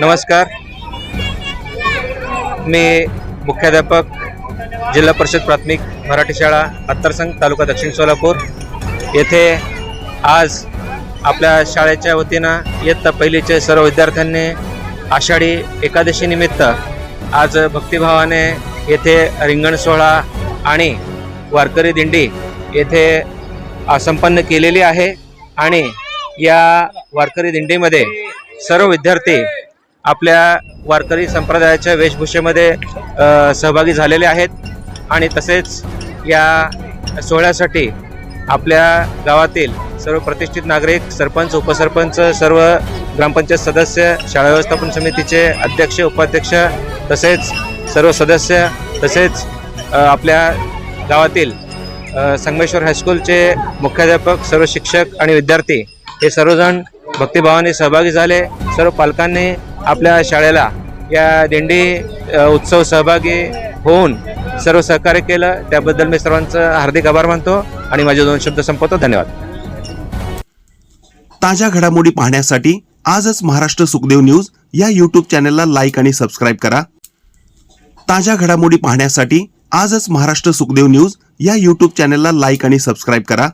नमस्कार. मी मुख्याध्यापक जिल्हा परिषद प्राथमिक मराठी शाळा अत्तरसंग तालुका दक्षिण सोलापूर. येथे आज आपल्या शाळेच्या वतीनं इयत्ता पहिलीचे सर्व विद्यार्थ्यांनी आषाढी एकादशीनिमित्त आज भक्तिभावाने येथे रिंगण सोहळा आणि वारकरी दिंडी येथे संपन्न केलेली आहे. आणि या वारकरी दिंडीमध्ये सर्व विद्यार्थी आपल्या वारकरी संप्रदायाच्या वेशभूषेमध्ये सहभागी झालेले आहेत. आणि तसेच या सोहळ्यासाठी आपल्या गावातील सर्व प्रतिष्ठित नागरिक सरपंच उपसरपंच सर्व ग्रामपंचायत सदस्य शाळा व्यवस्थापन समितीचे अध्यक्ष उपाध्यक्ष तसेच सर्व सदस्य तसेच आपल्या गावातील संगमेश्वर हायस्कूलचे मुख्याध्यापक सर्व शिक्षक आणि विद्यार्थी हे सर्वजण भक्तिभावाने सहभागी झाले. सर्व पालकांनी आपल्या शाळेला या दिंडी उत्सव सहभागी होऊन सर्व सहकार्य केलं. त्याबद्दल मी सर्वांचं हार्दिक आभार मानतो आणि माझे दोन शब्द संपवतो. धन्यवाद. ताज्या घडामोडी पाहण्यासाठी आजच महाराष्ट्र सुखदेव न्यूज या यूट्यूब चॅनलला लाईक आणि सबस्क्राईब करा. ताज्या घडामोडी पाहण्यासाठी आजच महाराष्ट्र सुखदेव न्यूज या यूट्यूब चॅनलला लाईक आणि सबस्क्राईब करा.